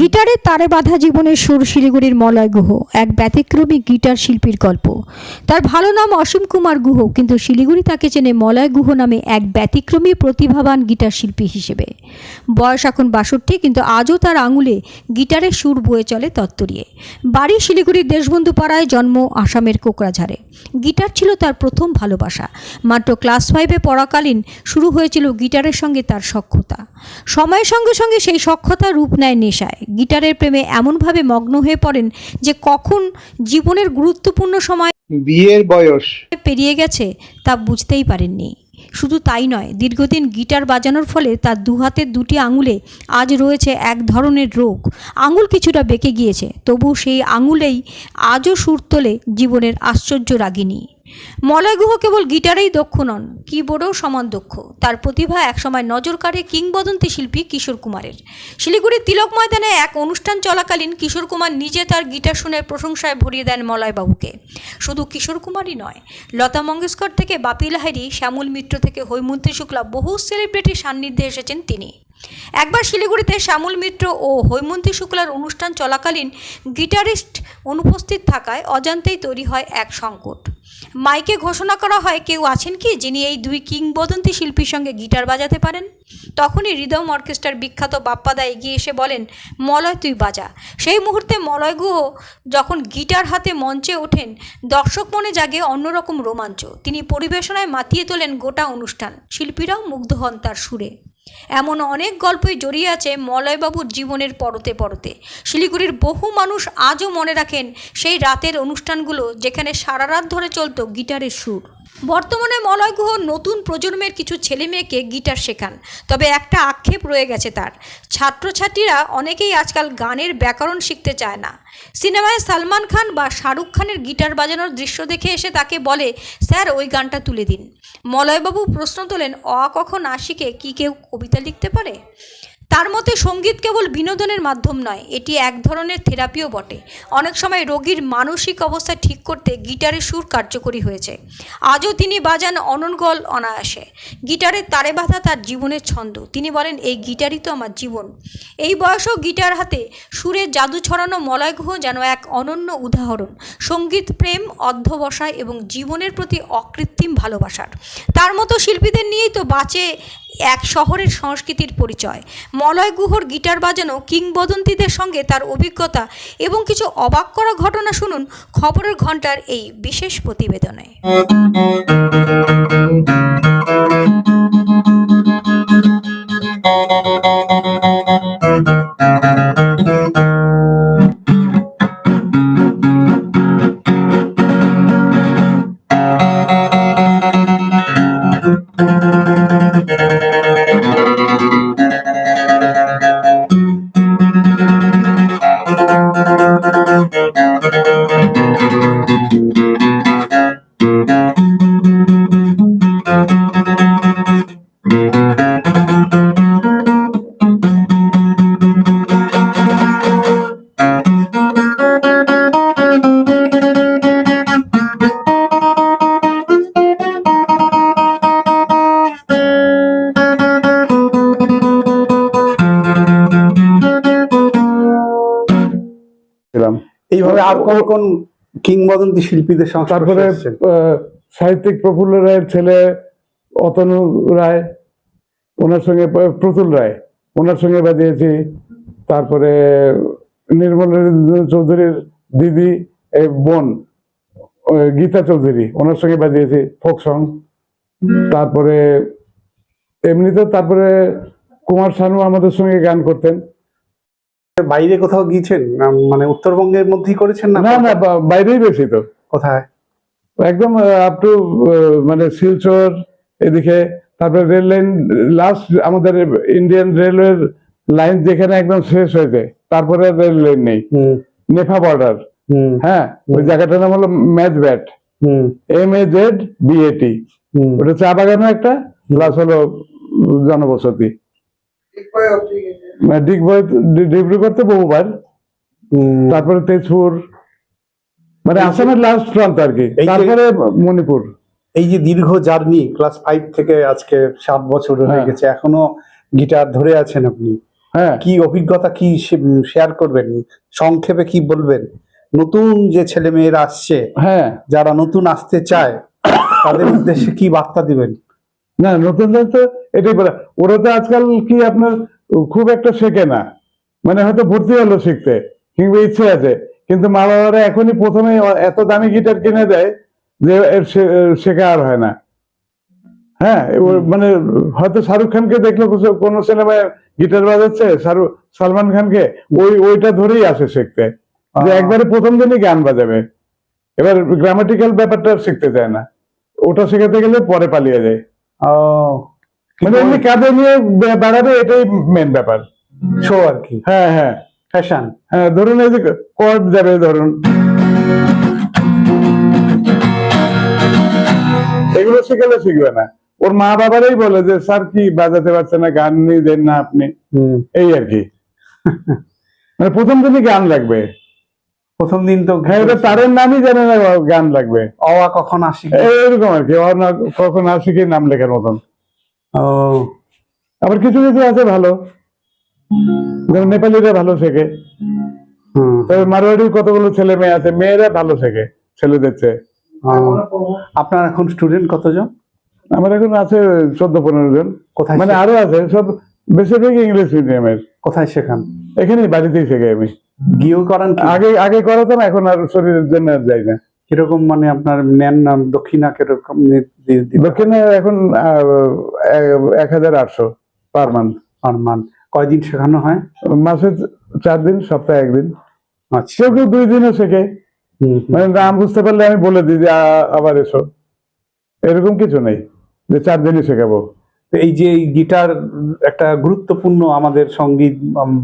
গিটারের তারে বাঁধা জীবনের সুর শিলিগুড়ির মলয় গুহ, এক ব্যতিক্রমী গিটার শিল্পীর গল্প। তার ভালো নাম অসীম কুমার গুহ, কিন্তু শিলিগুড়ি তাকে চেনে মলয় গুহ নামে এক ব্যতিক্রমী প্রতিভাবান গিটার শিল্পী হিসেবে। বয়স এখন বাষট্টি, কিন্তু আজও তার আঙুলে গিটারের সুর বয়ে চলে তত্তরিয়ে। বাড়ি শিলিগুড়ির দেশবন্ধু পাড়ায় জন্ম আসামের কোকরাঝাড়ে গিটার ছিল তার প্রথম ভালোবাসা। মাত্র ক্লাস ফাইভে পড়াকালীন শুরু হয়েছিল গিটারের সঙ্গে তার সক্ষতা সময়ের সঙ্গে সঙ্গে সেই সক্ষতা রূপ নেয় নেশায়। গিটারের প্রেমে এমনভাবে মগ্ন হয়ে পড়েন যে কখন জীবনের গুরুত্বপূর্ণ সময় বিয়ের বয়স। পেরিয়ে গেছে তা বুঝতেই পারেননি। শুধু তাই নয়, দীর্ঘদিন গিটার বাজানোর ফলে তার দুহাতের দুটি আঙুলে আজ রয়েছে এক ধরনের রোগ। আঙুল কিছুটা বেঁকে গিয়েছে তবু সেই আঙুলেই আজও সুর তোলে জীবনের আশ্চর্য রাগিনী। মলয় গুহ কেবল গিটারেই দক্ষ নন, কিবোর্ডেও সমান দক্ষ। তার প্রতিভা একসময় নজর কাড়ে কিংবদন্তি শিল্পী কিশোর কুমারের। শিলিগুড়ির তিলক ময়দানে এক অনুষ্ঠান চলাকালীন কিশোর কুমার নিজে তার গিটার শুনে প্রশংসায় ভরিয়ে দেন মলয়বাবুকে। শুধু কিশোর কুমারই নয়, লতা মঙ্গেশকর থেকে বাপি লাহিড়ী শ্যামল মিত্র থেকে হৈমন্তী শুক্লা বহু সেলিব্রিটির সান্নিধ্যে এসেছেন তিনি। একবার শিলিগুড়িতে শ্যামল মিত্র ও হৈমন্তী শুক্লার অনুষ্ঠান চলাকালীন গিটারিস্ট অনুপস্থিত থাকায় অজান্তেই তৈরি হয় এক সংকট। মাইকে ঘোষণা করা হয়, কেউ আছেন কি যিনি এই দুই কিংবদন্তি শিল্পীর সঙ্গে গিটার বাজাতে পারেন? তখনই হৃদম অর্কেস্ট্রার বিখ্যাত বাপ্পাদা এগিয়ে এসে বলেন, মলয় তুই বাজা। সেই মুহূর্তে মলয় গুহ যখন গিটার হাতে মঞ্চে ওঠেন, দর্শক মনে জাগে অন্যরকম রোমাঞ্চ। তিনি পরিবেশনায় মাতিয়ে তোলেন গোটা অনুষ্ঠান। শিল্পীরাও মুগ্ধ হন তার সুরে। এমন অনেক গল্পই জড়িয়ে আছে মলয়বাবুর জীবনের পরতে পরতে। শিলিগুড়ির বহু মানুষ আজও মনে রাখেন সেই রাতের অনুষ্ঠানগুলো যেখানে সারা রাত ধরে চলত গিটারের সুর। বর্তমানে মলয় গুহ নতুন প্রজন্মের কিছু ছেলে মেয়েকে গিটার শেখান, তবে একটা আক্ষেপ রয়ে গেছে তার। ছাত্রছাত্রীরা অনেকেই আজকাল গানের ব্যাকরণ শিখতে চায় না। সিনেমায় সালমান খান বা শাহরুখ খানের গিটার বাজানোর দৃশ্য দেখে এসে তাকে বলে, স্যার, ওই গানটা তুলে দিন। মলয়বাবু প্রশ্ন তোলেন, অ কখন আশিকে কি কেউ কবিতা লিখতে পারে? তার মতে সংগীত কেবল বিনোদনের মাধ্যম নয়, এটি এক ধরনের থেরাপিও বটে। অনেক সময় রোগীর মানসিক অবস্থা ঠিক করতে গিটারের সুর কার্যকরী হয়েছে। আজও তিনি বাজান অনর্গল অনায়াসে। গিটারের তারে বাঁধা তার জীবনের ছন্দ। তিনি বলেন, এই গিটারই তো আমার জীবন। এই বয়সেও গিটার হাতে সুরের জাদু ছড়ানো মলয় গুহ যেন এক অনন্য উদাহরণ। সংগীত প্রেম, অধ্যবসায় এবং জীবনের প্রতি অকৃত্রিম ভালোবাসার। তার মতো শিল্পীদের নিয়েই তো বাঁচে এক শহরের সংস্কৃতির পরিচয়। মলয় গুহর গিটার বাজানো, কিংবদন্তিদের সঙ্গে তার অভিজ্ঞতা এবং কিছু অবাক করা ঘটনা শুনুন খবরের ঘণ্টার এই বিশেষ প্রতিবেদনে। আর কোন কোন কিংবদন্তি শিল্পীদের সঙ্গে তারপরে সাহিত্যিক প্রফুল্ল রায়ের ছেলে অতনু রায় ওনার সঙ্গে প্রতুল রায় ওনার সঙ্গে বাজিয়েছি তারপরে নির্মল চৌধুরীর দিদি এই বোন গীতা চৌধুরী ওনার সঙ্গে বাজিয়েছি ফোক সং। তারপরে এমনিতে তারপরে কুমার শানু আমাদের সঙ্গে গান করতেন। বাইরে কোথাও গিয়েছেন? মানে উত্তরবঙ্গের মধ্যেই করেছেন না? না না বাইরেই বেশি তো। কোথায়? একদম আপ টু মানে শিলচর এদিকে তারপরে রেল লাইন লাস্ট আমাদের ইন্ডিয়ান রেলওয়ের লাইন যেখানে একদম শেষ হয়েছে তারপরে রেল লাইন নেই। নেফা বর্ডার হুম। হ্যাঁ ওই জায়গাটার নাম হলো Mazbat hmm M A Z B A T ওটা চা বাগানও একটা প্লাস হলো জনবসতি। ডিব্রুগড় বহুবার। তারপরে তেজপুর। মানে আসামের লাস্ট প্রান্ত আর কি। তারপরে মণিপুর। এই যে দীর্ঘ জার্নি ক্লাস ফাইভ থেকে আজকে সাত বছর হয়ে। হ্যাঁ। গেছে এখনও গিটার ধরে আছেন আপনি? হ্যাঁ। কি অভিজ্ঞতা কি শেয়ার করবেন? সংক্ষেপে কি বলবেন? নতুন যে ছেলে মেয়েরা আসছে হ্যাঁ। যারা নতুন আসতে চায় তাদের উদ্দেশ্যে কি বার্তা দিবেন? না নতুনদের তো এটাই বলে ওরা তো আজকাল কি আপনার খুব একটা শেখে না। মানে হয়তো ভর্তি হলো শিখতে কিংবা ইচ্ছে আছে। কিন্তু মা বাবারা এখনই প্রথমে এত দামি গিটার কিনে দেয় যে শেখা আর হয় না। হ্যাঁ মানে হয়তো শাহরুখ খানকে দেখল কোন- সিনেমায় গিটার বাজাচ্ছে শাহরুখ সালমান খানকে ওই ওইটা ধরেই আসে শিখতে। যে একবারে প্রথম দিনই গান বাজাবে। এবার গ্রামাটিক্যাল ব্যাপারটা শিখতে চায় না। ওটা শেখাতে গেলে পরে পালিয়ে যায়। ও মানে এমনি কাঁধে নিয়ে বেড়াবে এটাই মেন ব্যাপার। শো আর কি। হ্যাঁ হ্যাঁ। ফ্যাশন হ্যাঁ ধরুন এই যে কর্ড যাবে ধরুন। এগুলো শিখালে শিখবে না। ওর মা বাবারাই বলে যে স্যার কি বাজাতে পারছে না গান নিয়ে দেন না আপনি? এই আর কি। মানে প্রথম দিনই গান লাগবে। প্রথম দিন তো হ্যাঁ তারের নামই জানে না গান লাগবে। অওয়া কখন আসি এইরকম আর কি না কখন আর শিখে নাম লেখার মতন। ও। আবার কিছু কিছু আছে ভালো। যেমন নেপালিরা ভালো শেখে। হুম। তবে মারোয়ারির কতগুলো ছেলে মেয়ে আছে মেয়েরা ভালো শেখে ছেলেদের চেয়ে। আপনার এখন স্টুডেন্ট কতজন? আমার এখন আছে চোদ্দ পনেরো জন। কোথায় মানে আরও আছে সব বেশিরভাগই ইংলিশ মিডিয়ামের। কোথায় শেখান? এখানেই বাড়িতেই শেখে আমি। গিয়েও করান? আগে আগে করাতাম এখন আর শরীরের জন্য আর যাই না। কীরকম মানে আপনার নেন না দক্ষিণা কীরকম দক্ষিণে এখন এক হাজার আটশো পার মান্থ পার মান্থ কয়দিন শেখানো হয়? মাসে চার দিন সপ্তাহে একদিন। আচ্ছা। কেউ কেউ দুই দিনও শেখে। মানে নাম বুঝতে পারলে আমি বলে দিই যে আবার এসো। এরকম কিছু নেই যে চার দিনই শেখাবো। এই যে গিটার একটা গুরুত্বপূর্ণ আমাদের সংগীত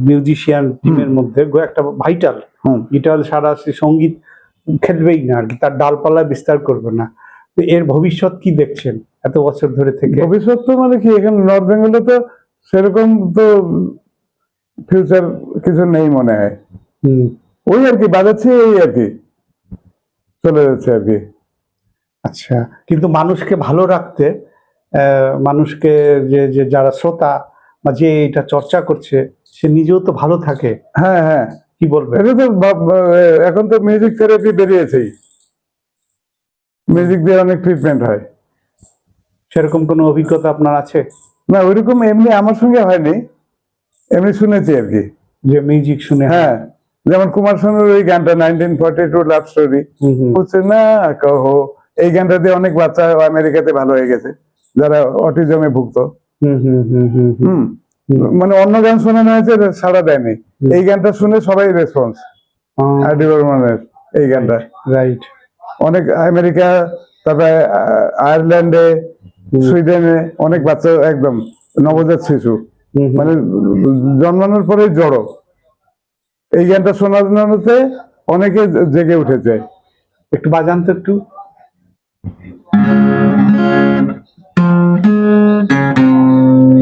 মিউজিশিয়ান টিমের মধ্যে একটা ভাইটাল। গিটার সারা সে সংগীত খেলবেই না আর কি তার ডালপালা বিস্তার করবে না। তো এর ভবিষ্যৎ কি দেখছেন এত বছর ধরে থেকে? ভবিষ্যৎ তো মানে কি এখানে নর্থ বেঙ্গলে তো সেরকম তো ফিউচার কিছু নেই মনে হয়। ওই আর কি বাজাচ্ছে এই আর কি চলে যাচ্ছে আর কি। আচ্ছা কিন্তু মানুষকে ভালো রাখতে আহ, মানুষকে যে যে যারা শ্রোতা বা যে এটা চর্চা করছে সে নিজেও তো ভালো থাকে। হ্যাঁ হ্যাঁ। কি বলবে? এটা তো এখন তো মিউজিক থেরাপি বেরিয়েছেই। মিউজিক দিয়ে অনেক ট্রিটমেন্ট হয়। সেরকম কোনো অভিজ্ঞতা আপনার আছে? না ওইরকম এমনি আমার সঙ্গে হয়নি। এমনি শুনেছি আর কি। যে মিউজিক শুনে হ্যাঁ। যেমন কুমার শানুর ওই গানটা nineteen forty two love story হচ্ছে না কহো। এই গানটা দিয়ে অনেক বাচ্চা আমেরিকাতে ভালো হয়ে গেছে। যারা অটিজমে ভুগত। হুম, হুম, হুম। হুম। মানে অন্য গান শোনানো হয়েছে সারা দেয়নি। এই গানটা শুনে সবাই রেসপন্স বর্মনের এই গানটা। রাইট অনেক আমেরিকা তারপরে আয়ারল্যান্ডে সুইডেনে অনেক বাচ্চা একদম নবজাত শিশু। মানে জন্মানোর পরে জড়ো। এই গানটা শোনানোতে অনেকে জেগে উঠেছে। একটু বাজান তো একটু।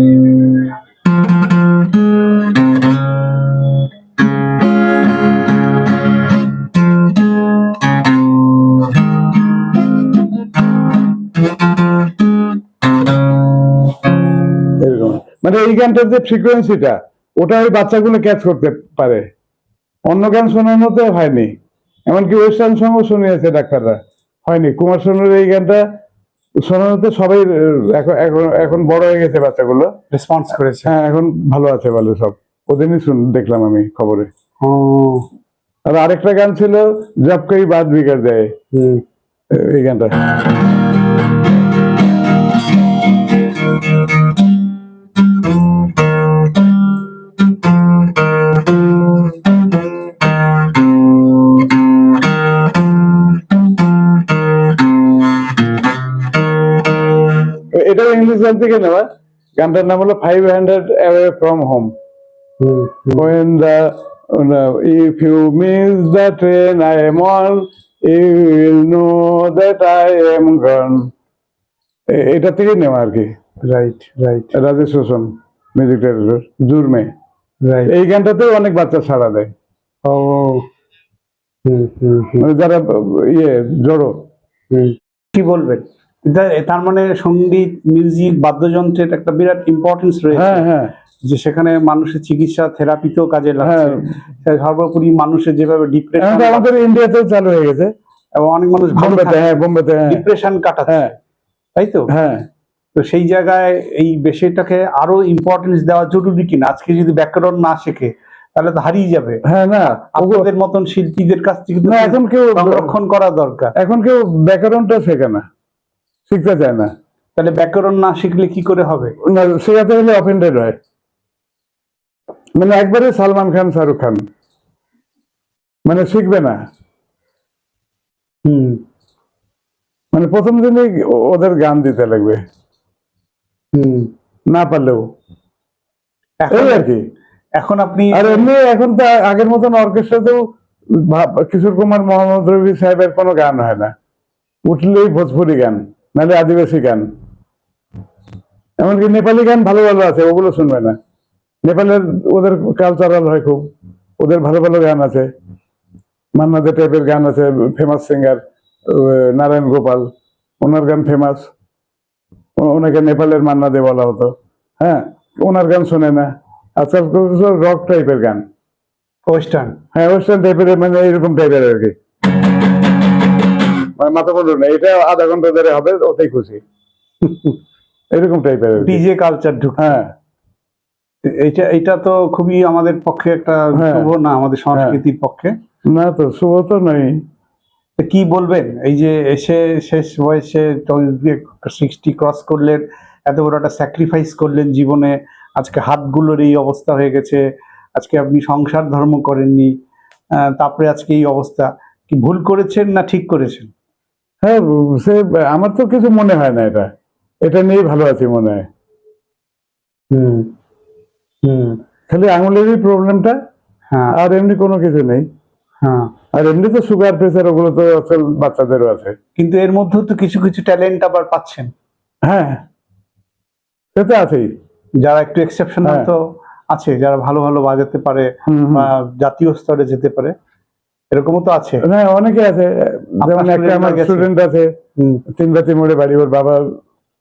এরকম মানে এই গানটার যে ফ্রিকোয়েন্সিটা ওটা ওই বাচ্চাগুলো ক্যাচ করতে পারে। অন্য গান শোনানোতে হয়নি। এমনকি ওয়েস্টার্ন সঙ্গও শুনিয়েছে ডাক্তাররা। হয়নি। কুমার শানুর এই গানটা শোনানোতে সবাই এখন এখন বড় হয়ে গেছে বাচ্চাগুলো। রেসপন্স করেছে। হ্যাঁ এখন ভালো আছে বলে সব। ওদিনই শুন দেখলাম আমি খবরে। আর আরেকটা গান ছিল জব কই বাদ বিগার দেয়। এই গানটা। এটাও ইংলিশ গান থেকে নেওয়া গানটার নাম হলো five hundred away from home hmm, hmm. when the uh, if you miss the train I am on you will know that I am gone এ- এটা থেকে নেওয়া আর কি। Right right Rajesh Roshan music director জুরমে right এই গানটাতেও অনেক বাচ্চা সাড়া দেয়। ও হুম হুম হুম। মানে যারা ইয়ে জড়ো। কি বলবেন? তার মানে সংগীত মিউজিক বাদ্যযন্ত্রের একটা বিরাট ইম্পর্টেন্স রয়েছে। হ্যাঁ হ্যাঁ। যে সেখানে মানুষের চিকিৎসা থেরাপিতেও কাজে হ্যাঁ। লাগছে। সর্বোপরি মানুষের যেভাবে ডিপ্রেশন আমাদের ইন্ডিয়াতেও চালু হয়ে গেছে। এবং অনেক মানুষ বোম্বেতে হ্যাঁ বোম্বেতে ডিপ্রেশন কাটাচ্ছে। হ্যাঁ। তাই তো? হ্যাঁ। তো সেই জায়গায় এই বিষয়টাকে আরও ইম্পর্টেন্স দেওয়া জরুরি কিনা? আজকে যদি ব্যাকরণ না শেখে তাহলে তো হারিয়ে যাবে। হ্যাঁ না। আপনাদের মতন শিল্পীদের কাছ থেকে না এখন কেউ সংরক্ষণ করা দরকার। এখন কেউ ব্যাকরণটা শেখে না। শিখতে চায় না। তাহলে ব্যাকরণ না শিখলে কি করে হবে? না শেখাতে হলে অফেন্ডেড হয়। মানে একবারে সালমান খান শাহরুখ খান। মানে শিখবে না। হুম। মানে প্রথম দিনই ওদের গান দিতে লাগবে। হুম। না পারলেও। এই আর কি। এখন আপনি আর এমনি এখন তো আগের মতন অর্কেস্ট্রাতেও কিশোর কুমার মোহাম্মদ রবি সাহেবের কোনো গান হয় না। উঠলেই ভোজপুরি গান। নাহলে আদিবাসী গান। এমনকি নেপালি গান ভালো ভালো আছে ওগুলো শুনবে না। নেপালের ওদের কালচারাল হয় খুব। ওদের ভালো ভালো গান আছে। মান্নাদে টাইপের গান আছে ফেমাস সিঙ্গার নারায়ণ গোপাল। ওনার গান ফেমাস ওনাকে নেপালের মান্নাদে বলা হতো। হ্যাঁ ওনার গান শোনে না। আজকাল রক টাইপের গান। ওয়েস্টার্ন হ্যাঁ ওয়েস্টার্ন টাইপের মানে এরকম টাইপের আর কি। মানে মাথা না এটা আধা ঘণ্টা ধরে হবে ওতেই খুশি। এরকম টাইপের ডিজে কালচার ঢুক হ্যাঁ। এটা এটা তো খুবই আমাদের পক্ষে একটা হ্যাঁ। শুভ না আমাদের সংস্কৃতির পক্ষে। না তো শুভ তো নয় কি বলবেন? এই যে এসে শেষ বয়সে সিক্সটি ক্রস করলেন এত বড় একটা স্যাক্রিফাইস করলেন জীবনে। আজকে হাতগুলোর এই অবস্থা হয়ে গেছে। আজকে আপনি সংসার ধর্ম করেননি। তারপরে আজকে এই অবস্থা। কি ভুল করেছেন না ঠিক করেছেন? হ্যাঁ সে আমার তো কিছু মনে হয় না এটা। এটা নিয়েই ভালো আছি মনে হয়। হুম হুম। খালি আঙুলেরই প্রবলেমটা হ্যাঁ। আর এমনি কোনো কিছু নেই। হ্যাঁ। আর এমনি তো সুগার প্রেসার ওগুলো তো আসল বাচ্চাদেরও আছে। কিন্তু এর মধ্যেও তো কিছু কিছু ট্যালেন্ট আবার পাচ্ছেন। হ্যাঁ সে তো আছেই। যারা একটু এক্সেপশনাল হ্যাঁ। তো আছে যারা ভালো ভালো বাজাতে পারে। বা জাতীয় স্তরে যেতে পারে এরকমও তো আছে। হ্যাঁ অনেকে আছে। যেমন একটা আমার স্টুডেন্ট আছে হুম, তিন বাতি মোড়ে বাড়ি ওর বাবা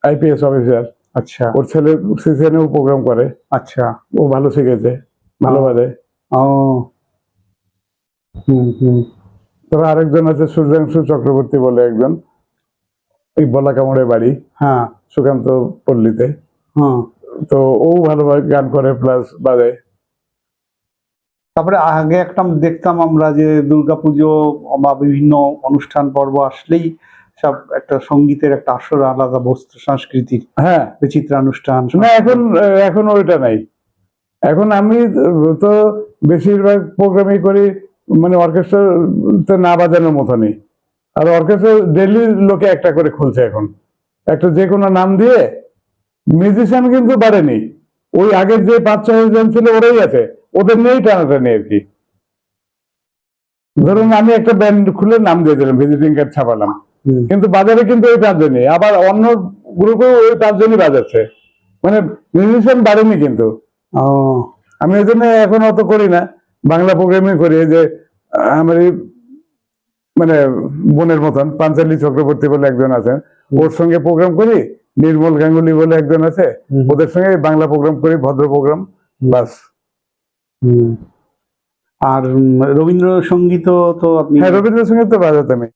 আইপিএস অফিসার আচ্ছা। ওর ছেলে সিসিএনও প্রোগ্রাম করে। আচ্ছা। ও ভালো শিখেছে ভালো বাজে। ও। হুম আরেকজন আছে সূর্যাংশু চক্রবর্তী বলে একজন। এই বলা কামড়ে বাড়ি হ্যাঁ। সুকান্ত পল্লীতে। হুম। তো ও ভালোভাবে গান করে প্লাস বাজে। তারপরে আগে একটা দেখতাম আমরা যে দুর্গাপুজো বা বিভিন্ন অনুষ্ঠান পর্ব আসলেই সব একটা সঙ্গীতের একটা আসর আলাদা বস্তু সংস্কৃতির হ্যাঁ। চিত্রানুষ্ঠান না এখন এখন ওইটা নাই। এখন আমি তো বেশিরভাগ প্রোগ্রামই করি মানে অর্কেস্ট্রাতে না বাজানোর মতনই। আর অর্কেস্ট্রা ডেলি লোকে একটা করে খুলছে এখন। একটা যে কোনো নাম দিয়ে মিউজিশিয়ান কিন্তু বাড়েনি। ওই আগের যে পাঁচ ছয় জন ছিল ওরাই আছে। ওদের নিয়েই টানাটানি আর কি। ধরুন আমি একটা ব্যান্ড খুলে নাম দিয়ে দিলাম ভিজিটিং কার্ড ছাপালাম। কিন্তু বাজারে কিন্তু ওই পাঁচজনই আবার অন্য গ্রুপেও ওই পাঁচজনই বাজাচ্ছে। মানে মিউজিশিয়ান বাড়েনি কিন্তু। আমি ওই জন্য এখন অত করি না। বাংলা প্রোগ্রামিং করি যে আমার মানে বোনের মতন পাঞ্চালী চক্রবর্তী বলে একজন আছেন। ওর সঙ্গে প্রোগ্রাম করি নির্মল গাঙ্গুলি বলে একজন আছে। ওদের সঙ্গে বাংলা প্রোগ্রাম করি ভদ্র প্রোগ্রাম বাস। আর রবীন্দ্রসঙ্গীত তো আপনি হ্যাঁ রবীন্দ্রসঙ্গীত তো বাজাতামই